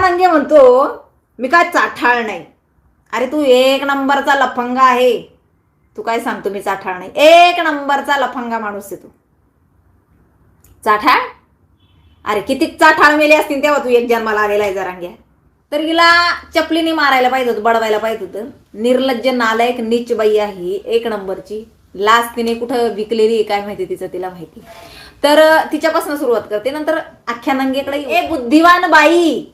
अख्खा म्हणतो मी काय चाठाळ नाही. अरे तू एक नंबरचा लफंगा आहे. तू काय सांगतो मी चाठाळ नाही. एक नंबरचा लफंगा माणूस आहे तू. चाठाळ? अरे किती चाठाळ मेले असतील तेव्हा तू एक जन्माला आलेला आहे जरांग्या तर हिला चपलीने मारायला पाहिजे होतं बडवायला पाहिजे होतं. निर्लज्ज नालायक नीच बाई आहे एक नंबरची. लास्ट तिने कुठं विकलेली आहे काय माहिती तिचं तिला माहिती. तर तिच्यापासून सुरुवात करते नंतर अख्ख्या नंगेकडे ए बुद्धिवान बाई!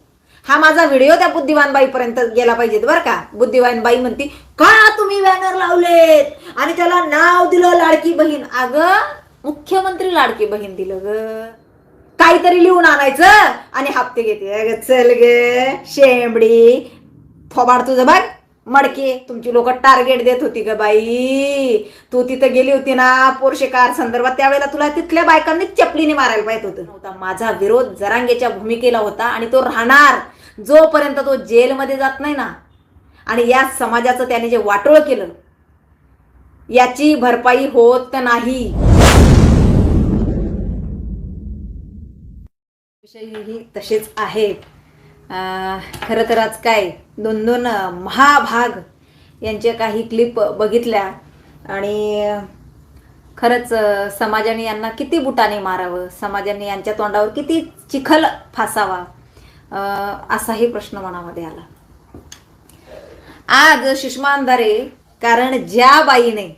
हा माझा व्हिडिओ त्या बुद्धिवान बाईपर्यंत गेला पाहिजे बरं का. बुद्धिवान बाई म्हणती का तुम्ही बॅनर लावलेत? आणि त्याला नाव दिलं लाडकी बहीण. अगं मुख्यमंत्री लाडकी बहीण दिलं ग. काहीतरी लिहून आणायचं आणि हप्ते घेते. अगं चल ग शेंबडी. फोबाड तुझं बघ. मडके तुमची लोक टार्गेट देत होती ग बाई. तू तिथं गेली होती ना पोरशे कार संदर्भात. त्यावेळेला तुला तिथल्या बायकांनी चपलीने मारायला पाहिजे होतं. नव्हता माझा विरोध जरांगेच्या भूमिकेला होता आणि तो राहणार. जोपर्यंत तो जेलमध्ये जात नाही ना आणि या समाजाचं त्याने जे वाटोळ केलं याची भरपाई होत नाही. विषयही तसेच आहेत खरं तर आज काय दोन दोन महाभाग यांच्या काही क्लिप बघितल्या. आणि खरंच समाजाने यांना किती बुटाने मारावं समाजाने यांच्या तोंडावर किती चिखल फासावा. असाही प्रश्न मनामध्ये आला. आज सुषमा अंधारे कारण ज्या बाईने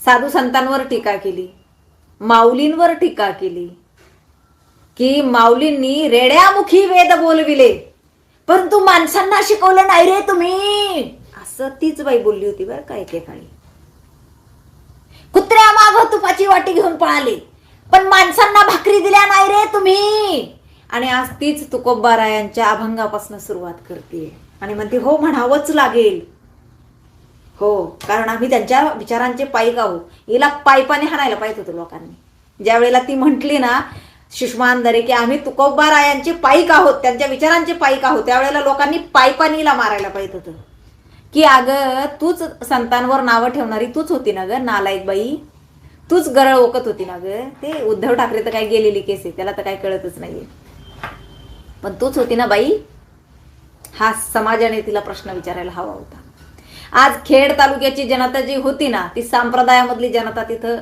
साधू संतांवर टीका केली माऊलींवर टीका केली की माऊलींनी रेड्यामुखी वेद बोलविले परंतु माणसांना शिकवलं नाही रे तुम्ही. असं तीच बाई बोलली होती बरं का एकेकाळी. कुत्र्या माग तुपाची वाटी घेऊन पळाली पण माणसांना भाकरी दिल्या नाही रे तुम्ही. आणि आज तीच तुकोबारायांच्या अभंगापासून सुरुवात करते आणि म्हणते हो म्हणावंच लागेल. हो कारण आम्ही त्यांच्या विचारांचे पायीक आहोत. हिला पायपाने हाणायला पाहिजे होतं लोकांनी. ज्या वेळेला ती म्हटली ना सुषमा की आम्ही तुकोबारायांचे पायिक आहोत त्यांच्या विचारांचे पायिक आहोत त्यावेळेला लोकांनी पायपानीला मारायला पाहिजे होतं. की अगं तूच संतांवर नावं ठेवणारी तूच होती ना ग नालायक बाई तूच गरळ ओकत होती ना ग? ते उद्धव ठाकरे तर काय गेलेली केस आहे त्याला तर काय कळतच नाहीये. पण तूच होती ना बाई? हा समाजाने तिला प्रश्न विचारायला हवा होता. आज खेड तालुक्याची जनता जी होती ना ती संप्रदायामधली जनता तिथं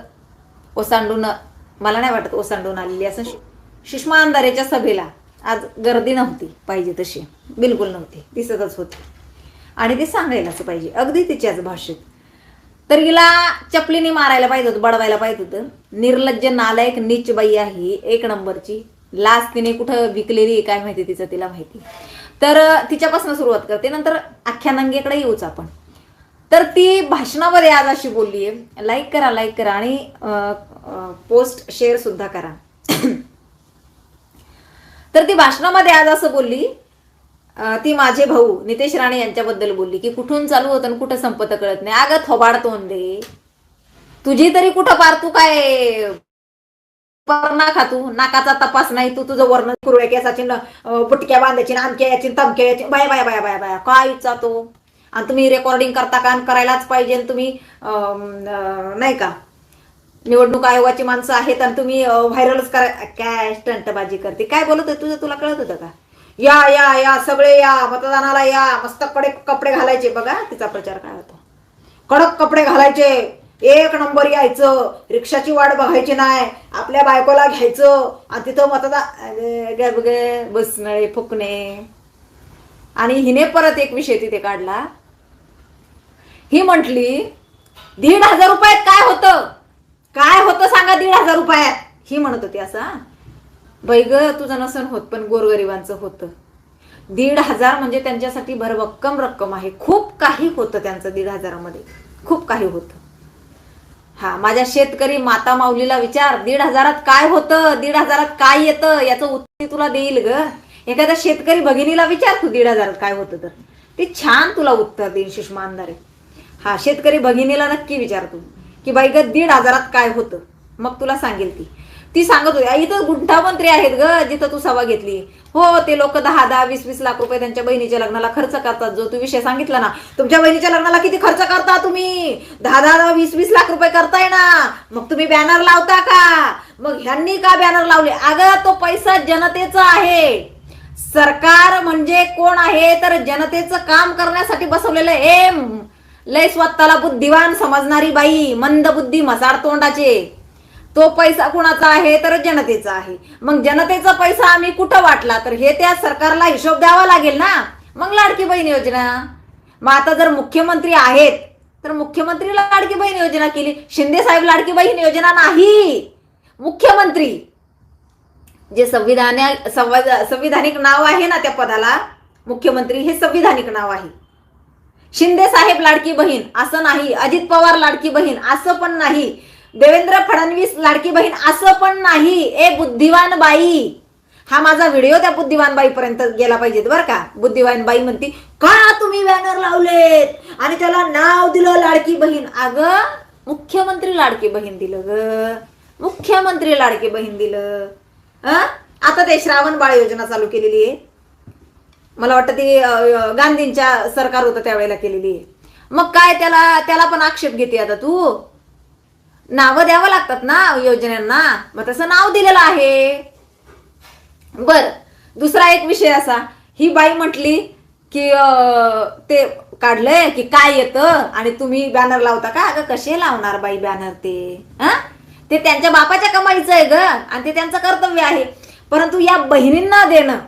ओसांडून मला नाही वाटत ओसांडून आलेली. असं सुषमा अंधारेच्या सभेला आज गर्दी नव्हती पाहिजे तशी. बिलकुल नव्हती. दिसतच होती. आणि ती सांगायलाच पाहिजे. अगदी तिच्याच भाषेत. तर हिला चपलीने मारायला पाहिजे होतं बडवायला पाहिजे होतं. निर्लज्ज नालायक नीच बाई आहे एक नंबरची. लास्ट तिने कुठं विकलेली आहे काय माहिती तिचं तिला माहिती. तर तिच्यापासून सुरुवात करते. नंतर अख्ख्या नंगेकडे येऊच आपण. तर ती भाषणामध्ये आज अशी बोलली आहे लाईक करा लाईक करा आणि पोस्ट शेअर सुद्धा करा. तर ती भाषणामध्ये आज असं बोलली ती माझे भाऊ नितेश राणे यांच्याबद्दल बोलली की कुठून चालू होतं आणि कुठं संपत कळत नाही. अगं थोबाड तोंडे तुझी तरी कुठं पार तू काय ना खा तू. नाकाचा तपास नाही. तू तुझं वर्ण कुरळ्या केसाची पुटक्या बुटक्या बांधायची ना अमक्या याची तमक्या याची bye bye bye bye bye. काय तो आणि तुम्ही रेकॉर्डिंग करता का? आणि करायलाच पाहिजे आणि तुम्ही नाही का? निवडणूक आयोगाची माणसं आहेत आणि तुम्ही व्हायरलच करा. काय स्टंटबाजी करते? काय बोलत होते तुझं? तुला कळत होतं का? या या या सगळे या. मतदानाला या. मस्त कडक कपडे घालायचे. बघा तिचा प्रचार काय होतो. कडक कपडे घालायचे. एक नंबर यायचं रिक्षाची वाट बघायची नाही आपल्या बायकोला घ्यायचं आणि तिथं मतदान बसणे फुकणे आणि हिने परत एक विषय तिथे काढला. ही म्हटली दीड हजार रुपयात काय होतं? काय होतं सांगा दीड हजार रुपयात? ही म्हणत होती असं बै बाई ग तुझं नसन होत पण गोरगरिबांचं होतं. दीड हजार म्हणजे त्यांच्यासाठी भरभक्कम रक्कम आहे. खूप काही होतं त्यांचं दीड हजारामध्ये. खूप काही होतं. हा माझ्या शेतकरी माता माऊलीला विचार दीड हजारात काय होतं? दीड हजारात काय येतं? याचं उत्तर तुला देईल ग. एखाद्या शेतकरी भगिनीला विचार तू दीड हजारात काय होतं तर. ते छान तुला उत्तर देईल सुषमा अंधारे. हा शेतकरी भगिनीला नक्की विचार तू की बाई ग दीड हजारात काय होतं? मग तुला सांगेल ती. ती सांगत होती "आई, इथं गुंठामंत्री आहेत ग जिथं तू सभा घेतली. हो ते लोक दहा दहा वीस वीस लाख रुपये त्यांच्या बहिणीच्या लग्नाला खर्च करतात जो तू विषय सांगितला ना. तुमच्या बहिणीच्या लग्नाला किती खर्च करता तुम्ही? दहा दहा वीस वीस लाख रुपये करताय ना. मग तुम्ही बॅनर लावता का? मग ह्यांनी का बॅनर लावले? अगं तो पैसा जनतेचा आहे. सरकार म्हणजे कोण आहे? तर जनतेचं काम करण्यासाठी बसवलेलं एम. लय स्वतःला बुद्धिवान समजणारी बाई मंद बुद्धी मसाड तोंडाचे. तो पैसा कुणाचा आहे? तर जनतेचा आहे. मग जनतेचा पैसा आम्ही कुठं वाटला? तर हे त्या सरकारला हिशोब द्यावा लागेल ना. मग लाडकी बहीण योजना. मग आता जर मुख्यमंत्री आहेत तर मुख्यमंत्री लाडकी बहीण योजना केली. शिंदे साहेब लाडकी बहीण योजना नाही. मुख्यमंत्री. जे संविधान संविधानिक नाव आहे ना त्या पदाला मुख्यमंत्री हे संविधानिक नाव आहे. शिंदे साहेब लाडकी बहीण असं नाही. अजित पवार लाडकी बहीण असं पण नाही. देवेंद्र फडणवीस लाडकी बहीण असं पण नाही. ए बुद्धिवान बाई. हा माझा व्हिडिओ त्या बुद्धिवान बाई पर्यंत गेला पाहिजेत बरं का. बुद्धिवान बाई म्हणते का तुम्ही बॅनर लावलेत? आणि त्याला नाव दिलं लाडकी बहीण. अगं मुख्यमंत्री लाडकी बहीण दिलं ग. मुख्यमंत्री लाडकी बहीण दिलं. आता ते श्रावण बाळ योजना चालू केलेली आहे. मला वाटतं ती गांधींच्या सरकार होतं त्यावेळेला केलेली आहे. मग काय त्याला त्याला पण आक्षेप घेते आता तू? नावं द्यावं लागतात ना योजनांना? मग तसं नाव दिलेलं आहे. बर दुसरा एक विषय असा. ही बाई म्हटली की ते काढलंय की काय येतं आणि तुम्ही बॅनर लावता का? अगं कसे लावणार बाई बॅनर ते? हा? ते त्यांच्या बापाच्या कमाईचं आहे ग आणि ते त्यांचं कर्तव्य आहे. परंतु या बहिणींना देणं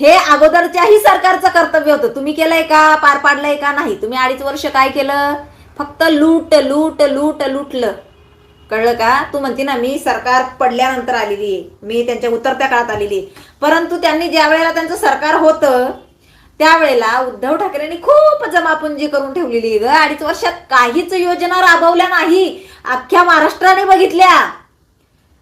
हे अगोदरच्याही सरकारचं कर्तव्य होतं. तुम्ही केलंय का? पार पाडलंय का? नाही. तुम्ही अडीच वर्ष काय केलं? फक्त लूट लूट लूट लुटलं. कळलं का? तू म्हणते ना मी सरकार पडल्यानंतर आलेली आहे. मी त्यांच्या उतरत्या काळात आलेली आहे. परंतु त्यांनी ज्या वेळेला त्यांचं सरकार होतं त्यावेळेला उद्धव ठाकरेंनी खूप जमापुंजी करून ठेवलेली ग. अडीच वर्षात काहीच योजना राबवल्या नाही. अख्ख्या महाराष्ट्राने बघितल्या.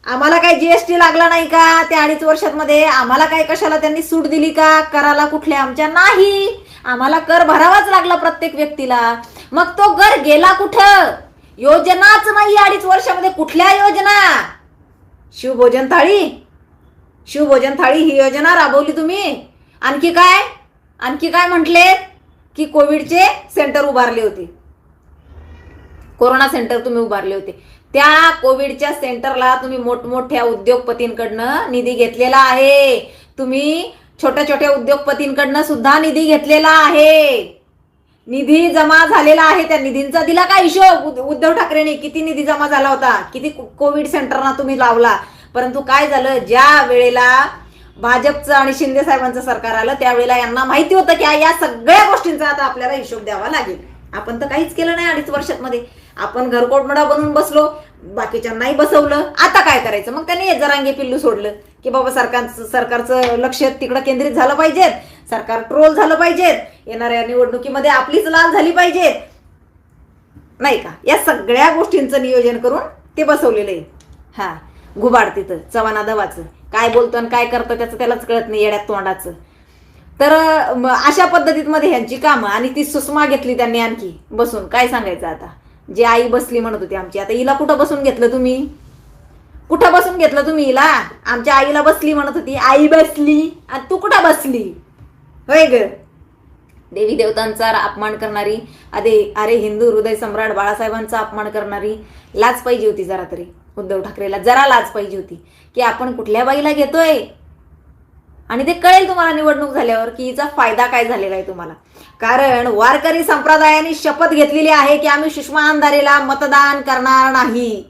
आम्हाला काय जीएसटी लागला नाही का? त्या अडीच वर्षात मध्ये आम्हाला काय कशाला त्यांनी सूट दिली का? कराला कुठल्या आमच्या? नाही. आम्हाला कर भरावाच लागला प्रत्येक व्यक्तीला. मग तो कर गेला कुठं? योजनाच नाही अडीच वर्षामध्ये. कुठल्या योजना? शिवभोजन थाळी. शिवभोजन थाळी ही योजना राबवली तुम्ही. आणखी काय? आणखी काय म्हटले? की कोविडचे सेंटर उभारले होते. कोरोना सेंटर तुम्ही उभारले होते. त्या कोविडच्या सेंटरला तुम्ही मोठमोठ्या उद्योगपतींकडनं निधी घेतलेला आहे. तुम्ही छोट्या छोट्या उद्योगपतींकडनं सुद्धा निधी घेतलेला आहे. निधी जमा झालेला आहे त्या निधींचा दिला का हिशोब? उद्धव ठाकरेंनी किती निधी जमा झाला होता? किती कोविड सेंटरना तुम्ही लावला? परंतु काय झालं? ज्या वेळेला भाजपचं आणि शिंदे साहेबांचं सरकार आलं त्यावेळेला यांना माहिती होतं की या सगळ्या गोष्टींचा आता आपल्याला हिशोब द्यावा लागेल. आपण तर काहीच केलं नाही अडीच वर्षात मध्ये आपण घरकोटमडा बनवून बसलो. बाकीच्यांनाही बसवलं आता काय करायचं? मग त्यांनी जरांगे पिल्लू सोडलं की बाबा सरकारचं सरकारचं लक्ष तिकडं केंद्रित झालं पाहिजेत सरकार ट्रोल झालं पाहिजेत येणाऱ्या निवडणुकीमध्ये आपलीच लाल झाली पाहिजेत. नाही का? या सगळ्या गोष्टींचं नियोजन करून ते बसवलेलं आहे. हा घुबाड तिथं चव्हाणा दवाचं. काय बोलतो आणि काय करतं त्याचं त्यालाच कळत नाही येड्यात तोंडाचं. तर अशा पद्धतीमध्ये ह्यांची कामं आणि ती सुषमा घेतली त्यांनी आणखी बसून. काय सांगायचं आता? जी आई बसली म्हणत होती आमची. आता हिला कुठं बसून घेतलं तुम्ही? कुठं बसून घेतलं तुम्ही हिला? आमच्या आईला बसली म्हणत होती. आई बसली आणि तू कुठं बसली? होय ग. देवी देवतांचा अपमान करणारी अरे अरे हिंदू हृदय सम्राट बाळासाहेबांचा अपमान करणारी लाज पाहिजे होती जरा तरी. उद्धव ठाकरेला जरा लाज पाहिजे होती. की आपण कुठल्या बाईला घेतोय? आणि ते कळेल तुम्हाला निवडणूक झाल्यावर की हिचा फायदा काय झालेला आहे तुम्हाला. कारण वारकरी संप्रदायाने शपथ घेतलेली आहे की आम्ही सुषमा अंधारेला मतदान करणार नाही.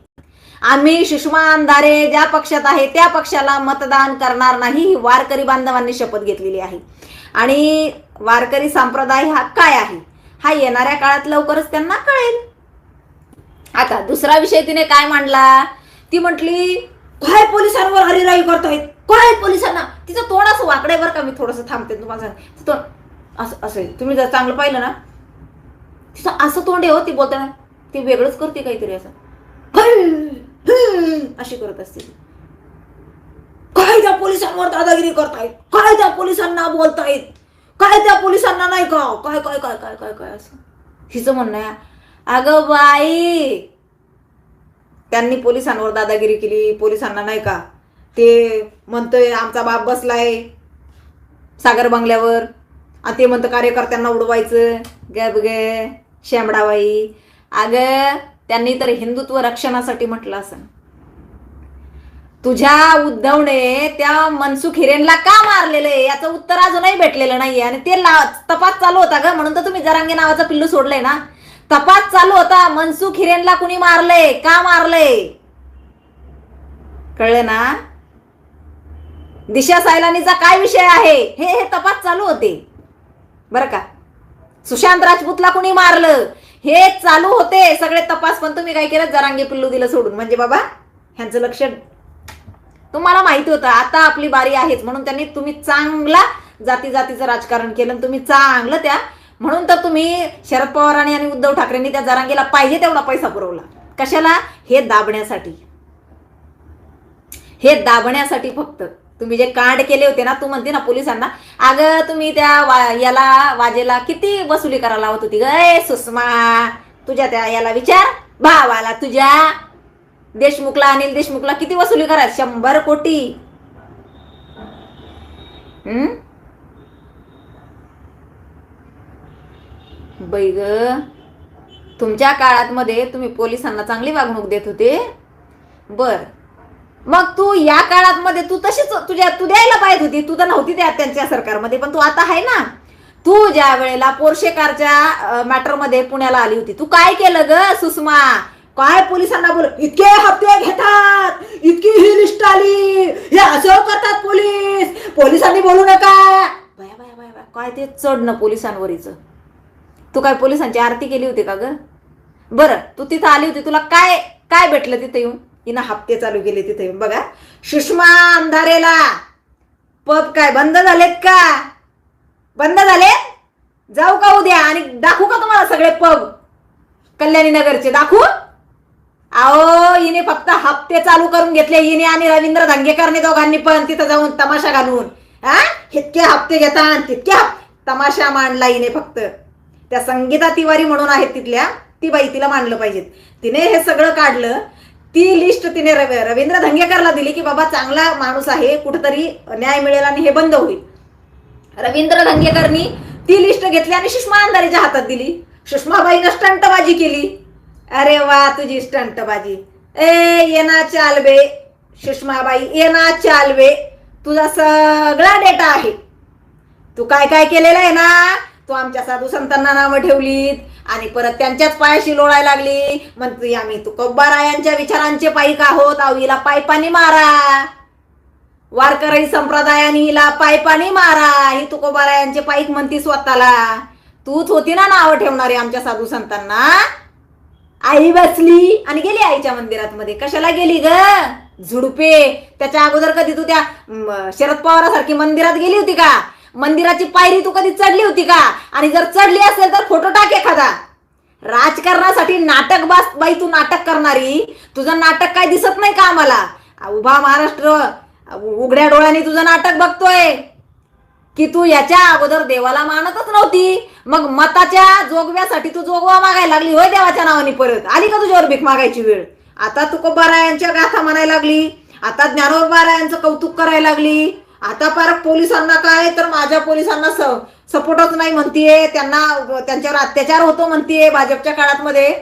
आम्ही सुषमा अंधारे ज्या पक्षात आहे त्या पक्षाला मतदान करणार नाही ही वारकरी बांधवांनी शपथ घेतलेली आहे. आणि वारकरी संप्रदाय हा काय आहे? हा येणाऱ्या काळात लवकरच त्यांना कळेल. आता दुसरा विषय तिने काय मांडला? ती म्हटली काय पोलिसांवर हरिराई करतोय काय पोलिसांना? तिचं थोडस वाकडे बरं का? मी थोडंसं थांबते तुम्हाला असं असं आहे. तुम्ही जर चांगलं पाहिलं ना तिचं असं तोंड आहे हो ती बोलताना. ती वेगळंच करते काहीतरी असं. अशी करत असते काय त्या पोलिसांवर दादागिरी करतायत. काय त्या पोलिसांना बोलतायत. काय त्या पोलिसांना नाही का? काय काय काय काय काय काय असं. हिचं म्हणणं आहे अगं बाई त्यांनी पोलिसांवर दादागिरी केली पोलिसांना नाही का? ते म्हणतोय आमचा बाप बसलाय सागर बंगल्यावर. आणि ते म्हणतं कार्यकर्त्यांना उडवायचं. ग ग शेंबडाबाई अगं त्यांनी तर हिंदुत्व रक्षणासाठी म्हटलं असं. तुझ्या उद्धवने त्या मनसुख हिरेनला का मारलेलं आहे? याचं उत्तर अजूनही भेटलेलं नाहीये. आणि ते ला- तपास चालू होता ग. म्हणून तर तुम्ही जरांगे नावाचं पिल्लू सोडलंय ना. तपास चालू होता. मनसुख हिरेनला कुणी मारलंय? का मारलंय? कळलं ना? दिशा सायलानीचा काय विषय आहे? हे हे तपास चालू होते. बरं का? सुशांत राजपूतला कुणी मारलं? हे चालू होते. सगळे तपास पण तुम्ही काय केलं? जरांगे पिल्लू दिलं सोडून. म्हणजे बाबा ह्यांचं लक्ष तुम्हाला माहिती होतं आता आपली बारी आहेच. म्हणून त्यांनी तुम्ही चांगला जाती जातीचं राजकारण केलं तुम्ही चांगलं त्या म्हणून तर तुम्ही शरद पवारांनी आणि उद्धव ठाकरेंनी त्या जरांगेला पाहिजे तेवढा पैसा पुरवला. कशाला? हे दाबण्यासाठी. हे दाबण्यासाठी फक्त. तुम्ही जे कांड केले होते ना तू म्हणते ना पोलिसांना अगं तुम्ही त्या वा- याला वाजेला किती वसुली करायला लावत होती ग? ए सुषमा तुझ्या त्या याला विचार. भावाला तुझ्या देशमुखला अनिल देशमुखला किती वसुली करा शंभर कोटी. हम्म ग तुमच्या काळात मध्ये तुम्ही पोलिसांना चांगली वागणूक देत होते. बर. मग तू या काळात मध्ये तू तशीच तुझ्या तू द्यायला पाहिजे होती तू तर नव्हती त्या त्यांच्या सरकारमध्ये पण तू आता आहे ना. तू ज्या वेळेला पोर्शे कारच्या पुण्याला आली होती तू काय केलं ग सुषमा? काय पोलिसांना बोल इतके हप्ते घेतात इतकी ही लिस्ट आली हे असं करतात पोलीस पोलिसांनी बोलू नका. बाया बाया बाया, काय ते चढणं पोलिसांवरीच? तू काय पोलिसांची आरती केली होती का ग? बरं तू तिथं आली होती तुला काय काय भेटलं तिथे येऊन? हिनं हप्ते चालू केले तिथे. बघा सुषमा अंधारेला. पब काय बंद झालेत का? बंद झाले जाऊ का उद्या आणि दाखवू का तुम्हाला सगळे पब कल्याणी नगरचे दाखवू? अहो हिने फक्त हप्ते चालू करून घेतले हिने आणि रवींद्र धांगेकरने दोघांनी पण तिथं जाऊन तमाशा घालून. हा? इतके हप्ते घेतात तितक्या तमाशा मांडला हिने फक्त. त्या संगीता तिवारी म्हणून आहेत तिथल्या ती बाई तिला मांडलं पाहिजेत. तिने हे सगळं काढलं ती लिस्ट तिने रवींद्र धंगेकरला दिली की बाबा चांगला माणूस आहे कुठंतरी न्याय मिळेल आणि हे बंद होईल. रवींद्र धंगेकरनी ती लिस्ट घेतली आणि सुषमा अंधारेच्या हातात दिली. सुषमाबाईनं स्टंटबाजी केली. अरे वा तुझी स्टंटबाजी. ए येना चालवे सुषमाबाई येना चालवे तुझा सगळा डेटा आहे. तू काय काय केलेलं आहे ना? तू आमच्या साधू संतांना नावं ठेवलीत. आणि परत त्यांच्याच पायाशी लोळायला लागली. म्हणते आम्ही तू कब्बारा यांच्या विचारांचे पायीक आहोत. आवीला पायपानी मारा. वारकरी संप्रदायाने हिला पायपानी मारा. ही तुकोबारायांचे पाईक म्हणती स्वतःला. तूच होती ना नावं ठेवणारी आमच्या साधू संतांना? आई बसली आणि गेली आईच्या मंदिरात मध्ये कशाला गेली ग? झुडपे. त्याच्या अगोदर कधी तू त्या शरद पवारासारखी मंदिरात गेली होती का? मंदिराची पायरी तू कधी चढली होती का? आणि जर चढली असेल तर फोटो टाक एखादा. राजकारणासाठी नाटक बास बाई तू नाटक करणारी. तुझं नाटक काय दिसत नाही का आम्हाला? उभा महाराष्ट्र उघड्या डोळ्याने तुझं नाटक बघतोय. की तू याच्या अगोदर देवाला मानतच नव्हती. मग मताच्या जोगव्यासाठी तू जोगवा मागायला लागली होय देवाच्या नावाने परत. आली का तुझ्यावर भीक मागायची वेळ? आता तू कोबारायांच्या गाथा म्हणायला लागली. आता ज्ञानोर बारा कौतुक करायला लागली. आता पार पोलिसांना काय तर माझ्या पोलिसांना सपोर्टच नाही म्हणतीये. त्यांना त्यांच्यावर अत्याचार होतो म्हणतीये भाजपच्या काळात मध्ये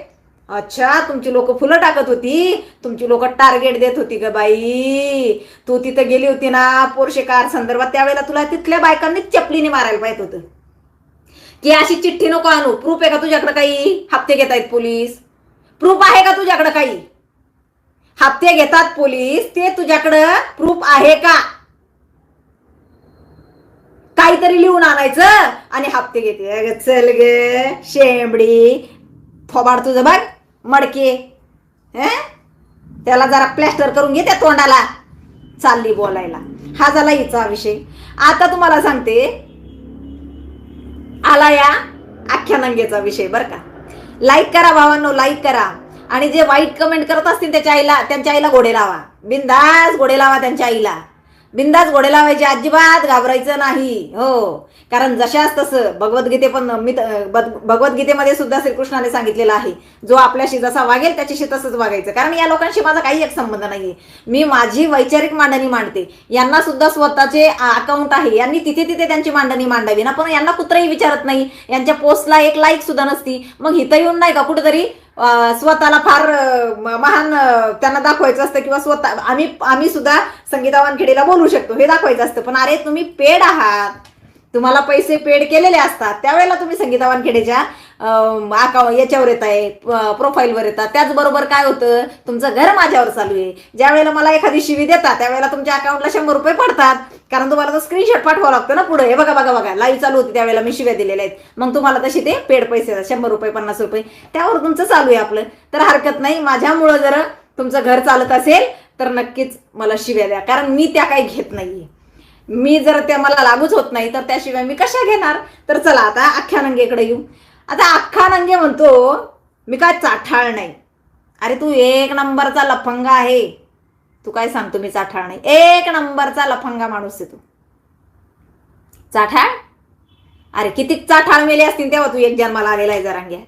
अच्छा तुमची लोक फुलं टाकत होती. तुमची लोक टार्गेट देत होती ग बाई. तू तिथं गेली होती ना पोरशे कार संदर्भात. त्यावेळेला तुला तिथल्या बायकांनी चपलीने मारायला पाहिजे होतं. की अशी चिठ्ठी नको आणू. प्रूफ आहे का तुझ्याकडे काही? हप्ते घेत आहेत पोलीस. प्रूफ आहे का तुझ्याकडे काही? हप्ते घेतात पोलीस. ते तुझ्याकडं प्रूफ आहे का? काहीतरी लिहून आणायचं आणि हप्ते घेते. अगं चल ग शेंबडी. फोबाड तुझं बघ मडके. त्याला जरा प्लॅस्टर करून घे त्या तोंडाला. चालली बोलायला. हा झाला हिचा विषय. आता तुम्हाला सांगते आला या अख्ख्या नंगेचा विषय बरं का. लाईक करा भावांनो लाईक करा. आणि जे वाईट कमेंट करत असतील त्याच्या आईला त्यांच्या आईला घोडे लावा. बिंदास घोडे लावा त्यांच्या आईला. बिंदास घोडे लावायचे अजिबात घाबरायचं नाही. हो. कारण जशाच तसं भगवद्गीते पण मी भगवद्गीतेमध्ये सुद्धा श्रीकृष्णाने सांगितलेलं आहे जो आपल्याशी जसा वागेल त्याच्याशी तसंच वागायचं. कारण या लोकांशी माझा काही एक संबंध नाहीये. मी माझी वैचारिक मांडणी मांडते. यांना सुद्धा स्वतःचे अकाउंट आहे. यांनी तिथे तिथे त्यांची मांडणी मांडावी ना. पण यांना कुत्रही विचारत नाही. यांच्या पोस्टला एक लाईक सुद्धा नसती. मग इथं येऊन नाही का कुठेतरी स्वतःला फार महान त्यांना दाखवायचं असतं किंवा स्वतः आम्ही आम्ही सुद्धा संगीता वानखेडेला बोलू शकतो. हे दाखवायचं असतं. पण अरे तुम्ही पेड आहात. तुम्हाला पैसे पेड केलेले असतात. त्यावेळेला तुम्ही संगीता वानखेडेच्या याच्यावर येत आहे प्रोफाईलवर येतात. त्याचबरोबर काय होतं तुमचं घर माझ्यावर चालू आहे. ज्या वेळेला मला एखादी शिवी देतात त्यावेळेला तुमच्या अकाउंटला शंभर रुपये पडतात. कारण तुम्हाला तो स्क्रीनशॉट पाठवावं लागतं ना पुढे. हे बघा बघा बघा. लाईव्ह चालू होती त्यावेळेला मी शिव्या दिलेल्या आहेत. मग तुम्हाला तसे ते पेड पैसे शंभर रुपये पन्नास रुपये. त्यावर तुमचं चालू आहे आपलं. तर हरकत नाही. माझ्यामुळं जर तुमचं घर चालत असेल तर नक्कीच मला शिव्या द्या. कारण मी त्या काही घेत नाहीये. मी जर त्या मला लागूच होत नाही तर त्याशिवाय मी कशा घेणार? तर चला आता अख्ख्या नंगेकडे येऊ. आता अख्खा नंगे म्हणतो मी काय चाठाळ नाही. अरे तू एक नंबरचा लफंगा आहे. तू काय सांगतो मी चाठाळ नाही. एक नंबरचा लफंगा माणूस आहे तू. चाठाळ? अरे किती चाठाळ मेले असतील तेव्हा तू एक जन्माला आलेला आहे जरांग्या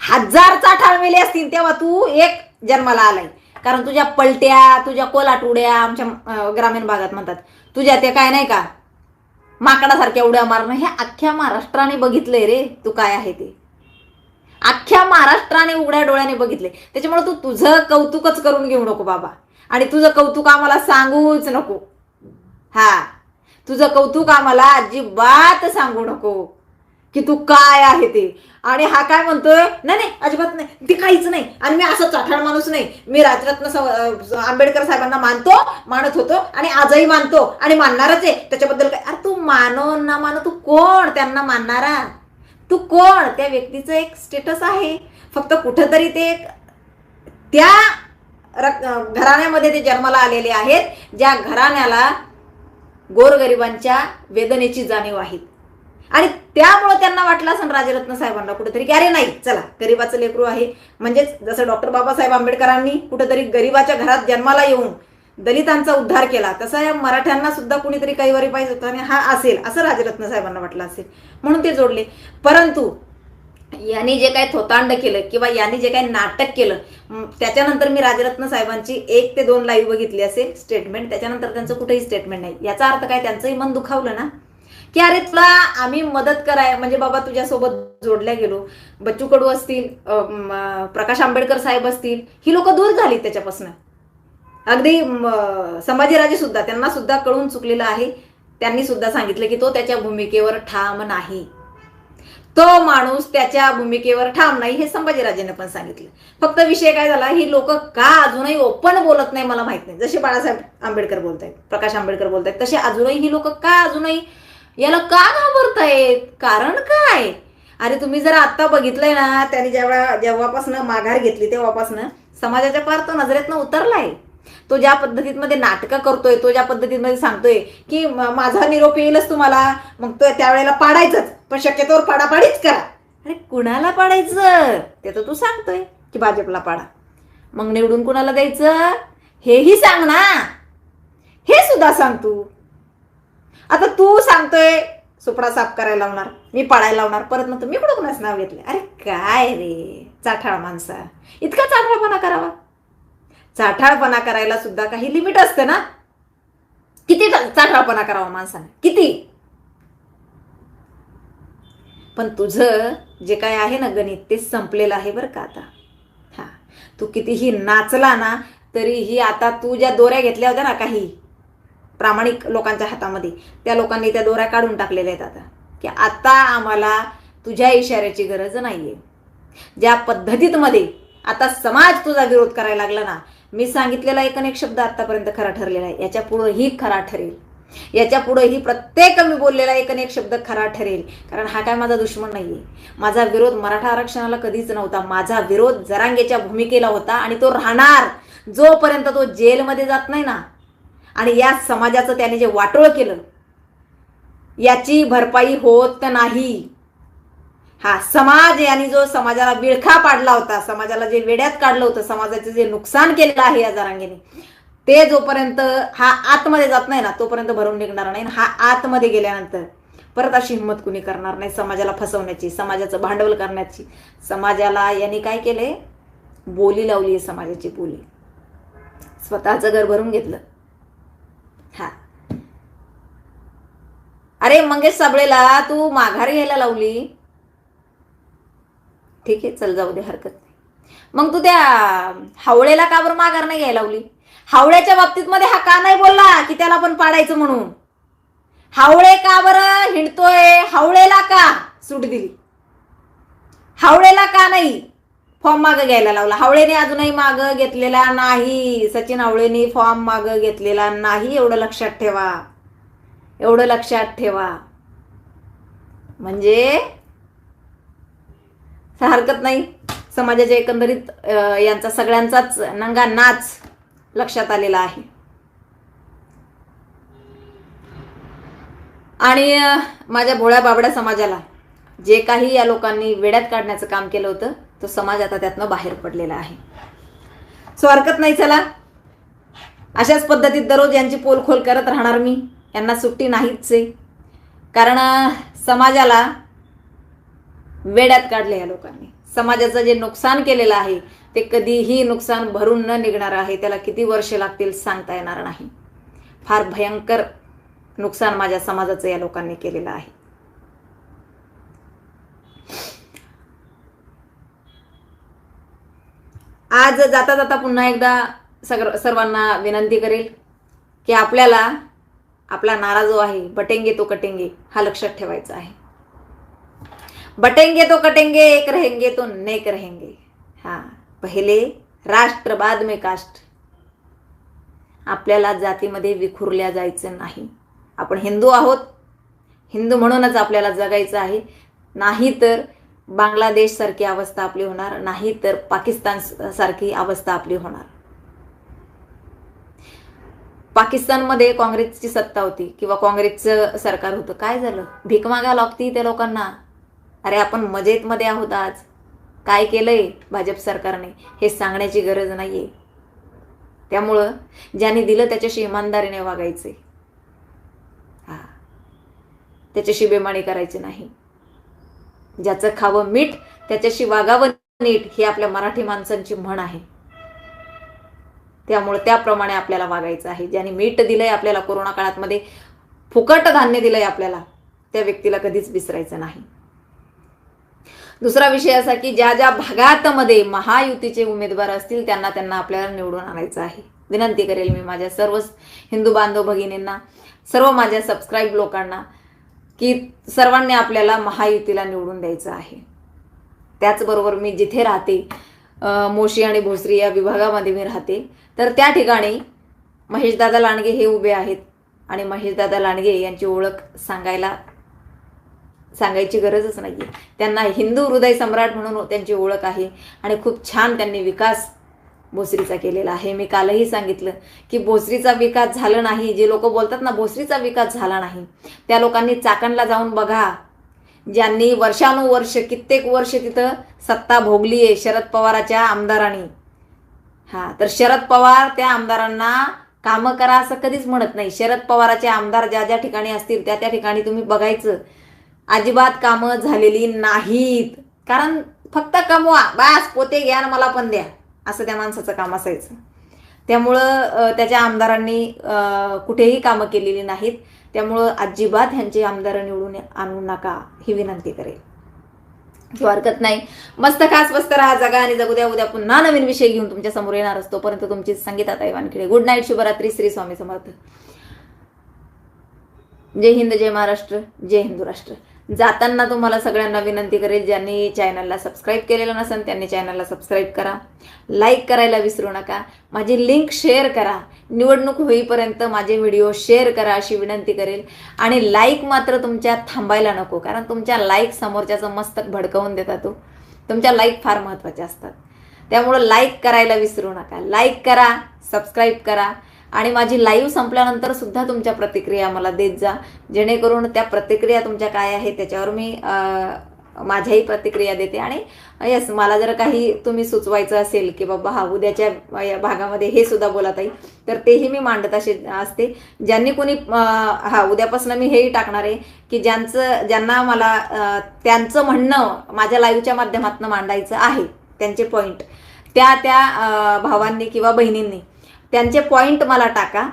हजार चाठाळ मेले असतील तेव्हा तू एक जन्माला आलाय. कारण तुझ्या पलट्या तुझ्या कोलाटुड्या आमच्या ग्रामीण भागात म्हणतात. तुझ्या ते काय नाही का? माकडासारख्या उड्या मारणं हे अख्ख्या महाराष्ट्राने बघितलंय रे. तू काय आहे ते? अख्ख्या महाराष्ट्राने उघड्या डोळ्याने बघितले त्याच्यामुळे तू तुझं कौतुकच करून घेऊ नको बाबा. आणि तुझं कौतुक आम्हाला सांगूच नको. हा. तुझं कौतुक आम्हाला अजिबात सांगू नको. की तू काय आहे ते? आणि हा काय म्हणतोय? नाही नाही अजिबात नाही. ते काहीच नाही. आणि मी असं चाठाळ माणूस नाही. मी राजरत्न आंबेडकर साहेबांना मानतो मानत होतो आणि आजही मानतो. आणि मानणारच आहे. त्याच्याबद्दल काय? अरे तू मानो ना मानो तू कोण? त्यांना मानणारा. तू कोण? त्या व्यक्तीचं एक स्टेटस आहे. फक्त कुठंतरी ते त्या घराण्यामध्ये ते जन्माला आलेले आहेत ज्या घराण्याला गोरगरिबांच्या वेदनेची जाणीव आहे. आणि त्यामुळे त्यांना वाटलं असं राजरत्न साहेबांना कुठेतरी की अरे नाही चला गरीबाचं लेकरू आहे. म्हणजेच जसं डॉक्टर बाबासाहेब आंबेडकरांनी कुठेतरी गरीबाच्या घरात जन्माला येऊन दलितांचा उद्धार केला तसा या मराठ्यांना सुद्धा कुणीतरी कैवारी पाहिजे होतं आणि हा असेल असं राजरत्न साहेबांना वाटलं असेल. म्हणून ते जोडले. परंतु यांनी जे काही थोतांड केलं किंवा यांनी जे काही नाटक केलं त्याच्यानंतर मी राजरत्न साहेबांची एक ते दोन लाईव्ह बघितली असेल स्टेटमेंट त्याच्यानंतर त्यांचं कुठेही स्टेटमेंट नाही. याचा अर्थ काय? त्यांचंही मन दुखावलं ना? की अरे तुला आम्ही मदत कराय म्हणजे बाबा तुझ्यासोबत जोडल्या गेलो. बच्चू कडू असतील प्रकाश आंबेडकर साहेब असतील ही लोक दूर झाली त्याच्यापासून. अगदी संभाजीराजे सुद्धा त्यांना सुद्धा कळून चुकलेलं आहे. त्यांनी सुद्धा सांगितलं की तो त्याच्या भूमिकेवर ठाम नाही. तो माणूस त्याच्या भूमिकेवर ठाम नाही हे संभाजीराजेने पण सांगितलं. फक्त विषय काय झाला ही लोक का अजूनही ओपन बोलत नाही मला माहीत नाही. जसे बाळासाहेब आंबेडकर बोलतायत प्रकाश आंबेडकर बोलतायत तसे अजूनही ही लोक का अजूनही याला का घाबरतायत कारण काय? अरे तुम्ही जर आता बघितलंय ना त्यांनी जेव्हा जेव्हापासनं माघार घेतली तेव्हापासनं समाजाच्या पार तो नजरेतनं उतरलाय. तो ज्या पद्धतीमध्ये नाटकं करतोय तो ज्या पद्धतीमध्ये सांगतोय की माझा निरोप येईलच तुम्हाला. मग तो त्यावेळेला पाडायचंच. पण शक्यतोवर पाडापाडीच करा. अरे कुणाला पाडायचं? ते तर तू सांगतोय की भाजपला पाडा. मग निवडून कुणाला द्यायचं? हेही सांग ना. हे सुद्धा सांग तू. आता तू सांगतोय सुपडा साफ करायला लावणार मी पाडायला लावणार परत मग तुम्ही कुठं कुणाच नाव घेतलं अरे काय रे चाठाळ माणसा. इतका चाठाळपणा करावा. चाठाळपणा करायला सुद्धा काही लिमिट असतं ना? किती चाठाळपणा करावा माणसाने? किती? पण तुझं जे काय आहे ना गणित ते संपलेलं आहे बरं का आता. हा. तू कितीही नाचला ना तरीही आता तू ज्या दोऱ्या घेतल्या होत्या ना काही प्रामाणिक लोकांच्या हातामध्ये. त्या लोकांनी त्या दोऱ्या काढून टाकलेल्या आहेत आता. की आता आम्हाला तुझ्या इशाऱ्याची गरज नाही आहे ज्या पद्धतीतमध्ये आता समाज तुझा विरोध करायला लागला ना मी सांगितलेला एक अनेक शब्द आतापर्यंत खरा ठरलेला आहे. याच्या पुढंही खरा ठरेल. याच्या पुढेही प्रत्येक मी बोललेला एक अनेक शब्द खरा ठरेल. कारण हा काय माझा दुश्मन नाहीये. माझा विरोध मराठा आरक्षणाला कधीच नव्हता. माझा विरोध जरांगेच्या भूमिकेला होता आणि तो राहणार जोपर्यंत तो जेलमध्ये जात नाही ना आणि या समाजाचं त्याने जे वाटोळ केलं याची भरपाई होत नाही. हा समाज यांनी जो समाजाला विळखा पाडला होता समाजाला जे वेड्यात काढलं होतं समाजाचं जे नुकसान केलेलं आहे या जरांगेने ते जोपर्यंत हा आतमध्ये जात नाही ना तोपर्यंत भरून निघणार नाही. हा आतमध्ये गेल्यानंतर परत अशी हिंमत कुणी करणार नाही समाजाला फसवण्याची समाजाचं भांडवल करण्याची. समाजाला यांनी काय केले? बोली लावली आहे समाजाची बोली. स्वतःचं घर भरून घेतलं हा अरे मंगेश साबळेला तू माघार घ्यायला लावली. ठीक आहे चल जाऊ दे हरकत नाही. मग तू त्या हावळेला का बरं माघार नाही घ्यायला लावली? हावळ्याच्या बाबतीत मध्ये हा का नाही बोलला की त्याला पण पाडायचं म्हणून? हावळे का बरं हिंडतोय? हावळेला का सूट दिली? हावळेला का नाही फॉर्म माग घ्यायला लावला? हावळेने अजूनही माग घेतलेला नाही. सचिन हावळेने फॉर्म माग घेतलेला नाही एवढं लक्षात ठेवा. एवढं लक्षात ठेवा. म्हणजे हरकत नाही. समाजाच्या एकंदरीत यांचा सगळ्यांचाच नंगा नाच लक्षात आलेला आहे. आणि माझ्या भोळ्या बाबड्या समाजाला जे काही या लोकांनी वेड्यात काढण्याचं काम केलं होतं तो समाज आता त्यातनं बाहेर पडलेला आहे. सो हरकत नाही चला. अशाच पद्धतीत दररोज यांची पोलखोल करत राहणार मी. यांना सुट्टी नाहीच आहे कारण समाजाला वेड्यात काढले या लोकांनी. समाजाचं जे नुकसान केलेलं आहे ते कधीही नुकसान भरून न निघणार आहे त्याला किती वर्ष लागतील सांगता येणार नाही. फार भयंकर नुकसान माझ्या समाजाचं या लोकांनी केलेलं आहे. आज जाता जाता पुन्हा एकदा सगळ सर्वांना विनंती करेल की आपल्याला आपला नारा जो आहे बटेंगे तो कटेंगे हा लक्षात ठेवायचा आहे. बटेंगे तो कटेंगे एक रहेंगे तो नेक रहेंगे. हा पहिले राष्ट्र बाद में कास्ट आपल्याला जातीमध्ये विखुरल्या जायचं नाही. आपण हिंदू आहोत. हिंदू म्हणूनच आपल्याला जगायचं आहे. नाही तर बांगलादेश सारखी अवस्था आपली होणार नाही तर पाकिस्तान सारखी अवस्था आपली होणार. पाकिस्तानमध्ये काँग्रेसची सत्ता होती किंवा काँग्रेसचं सरकार होतं काय झालं? भीक मागा लागती त्या लोकांना. अरे आपण मजेत मध्ये आहोत आज. काय केलंय भाजप सरकारने हे सांगण्याची गरज नाहीये. त्यामुळं ज्याने दिलं त्याच्याशी इमानदारीने वागायचे. हा. त्याच्याशी बेमाणी करायची नाही. ज्याचं खावं मीठ त्याच्याशी वागावं नीट ही आपल्या मराठी माणसांची म्हण आहे. त्यामुळे त्याप्रमाणे आपल्याला वागायचं आहे. ज्याने मीठ दिलंय आपल्याला कोरोना काळात मध्ये फुकट धान्य दिलंय आपल्याला त्या व्यक्तीला कधीच विसरायचं नाही. दुसरा विषय असा की ज्या ज्या भागातमध्ये महायुतीचे उमेदवार असतील त्यांना त्यांना आपल्याला निवडून आणायचं आहे. विनंती करेल मी माझ्या सर्व हिंदू बांधव भगिनींना सर्व माझ्या सबस्क्राईब लोकांना की सर्वांनी आपल्याला महायुतीला निवडून द्यायचं आहे. त्याचबरोबर मी जिथे राहते मोशी आणि भोसरी या विभागामध्ये मी राहते. तर त्या ठिकाणी महेशदादा लांडगे हे उभे आहेत आणि महेशदादा लांडगे यांची ओळख सांगायला सांगायची गरजच नाही त्यांना हिंदू हृदय सम्राट म्हणून त्यांची ओळख आहे आणि खूप छान त्यांनी विकास भोसरीचा केलेला आहे. मी कालही सांगितलं की भोसरीचा विकास झाला नाही. जे लोक बोलतात ना भोसरीचा विकास झाला नाही. त्या लोकांनी चाकणला जाऊन बघा. ज्यांनी वर्षानुवर्ष कित्येक वर्ष तिथं सत्ता भोगली आहे शरद पवाराच्या आमदारांनी. हा तर शरद पवार त्या आमदारांना कामं करा असं कधीच म्हणत नाही. शरद पवाराचे आमदार ज्या ज्या ठिकाणी असतील त्या त्या ठिकाणी तुम्ही बघायचं. अजिबात कामं झालेली नाहीत. कारण फक्त कमवा. बास पोते घ्या आणि मला पण द्या. असं त्या माणसाचं काम असायचं. त्यामुळं त्याच्या आमदारांनी कुठेही कामं केलेली नाहीत. त्यामुळं अजिबात ह्यांचे आमदार निवडून आणू नका ही विनंती करेल. किंवा हरकत नाही. मस्त खास मस्त राहा जगा आणि जगू द्या. उद्या पुन्हा नवीन विषय घेऊन तुमच्यासमोर येणार असतो. परंतु तुमची संगीता ताईवानखेडे गुड नाईट शुभरात्री श्री स्वामी समर्थ. जय हिंद जय महाराष्ट्र जय हिंदू राष्ट्र. जाताना तुम्हाला सगळ्यांना विनंती करेल ज्यांनी चॅनलला सबस्क्राईब केलेलं नसेल त्यांनी चॅनलला सबस्क्राईब करा. लाईक करायला विसरू नका. माझी लिंक शेअर करा. निवडणूक होईपर्यंत माझे व्हिडिओ शेअर करा अशी विनंती करेल. आणि लाईक मात्र तुमच्या थांबायला नको कारण तुमच्या लाईक समोरच्याचं मस्तक भडकवून देता तो हो. तुमच्या लाईक फार महत्त्वाच्या असतात. त्यामुळं लाईक करायला विसरू नका. लाईक करा सबस्क्राईब करा. आणि माझी लाईव्ह संपल्यानंतर सुद्धा तुमच्या प्रतिक्रिया मला देत जा. जेणेकरून त्या प्रतिक्रिया तुमच्या काय आहेत त्याच्यावर मी माझ्याही प्रतिक्रिया देते. आणि येस मला जर काही तुम्ही सुचवायचं असेल की बाबा हा उद्याच्या या भागामध्ये हे सुद्धा बोलत आहे तर तेही मी मांडत असे असते. ज्यांनी कोणी हा उद्यापासून मी हेही टाकणार आहे की ज्यांचं ज्यांना मला त्यांचं म्हणणं माझ्या लाईव्हच्या माध्यमातून मांडायचं आहे त्यांचे पॉईंट त्या त्या भावांनी किंवा बहिणींनी त्यांचे पॉईंट मला टाका.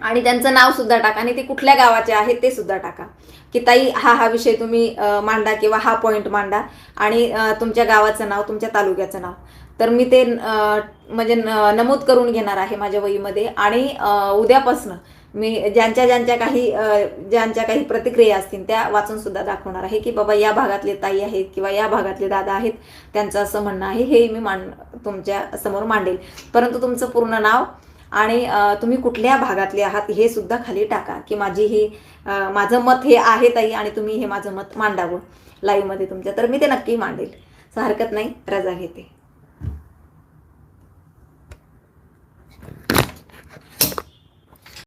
आणि त्यांचं नाव सुद्धा टाका. आणि ते कुठल्या गावाचे आहेत ते सुद्धा टाका. की ताई हा हा विषय तुम्ही मांडा किंवा हा पॉईंट मांडा. आणि तुमच्या गावाचं नाव तुमच्या तालुक्याचं नाव. तर मी ते म्हणजे न- नमूद करून घेणार आहे माझ्या वहीमध्ये. आणि उद्यापासनं मी ज्यांच्या ज्यांच्या काही ज्यांच्या काही प्रतिक्रिया असतील त्या वाचून सुद्धा दाखवणार आहे की बाबा या भागातले ताई आहेत किंवा या भागातले दादा आहेत त्यांचं असं म्हणणं आहे हे मी मान तुमच्यासमोर मांडेल. परंतु तुमचं पूर्ण नाव आणि तुम्ही कुठल्या भागातले आहात हे सुद्धा खाली टाका की माझी ही माझं मत हे आहे ताई आणि तुम्ही हे माझं मत मांडावं. लाईव्हमध्ये तुमच्या तर मी ते नक्की मांडेल. असं हरकत नाही रजा घेते.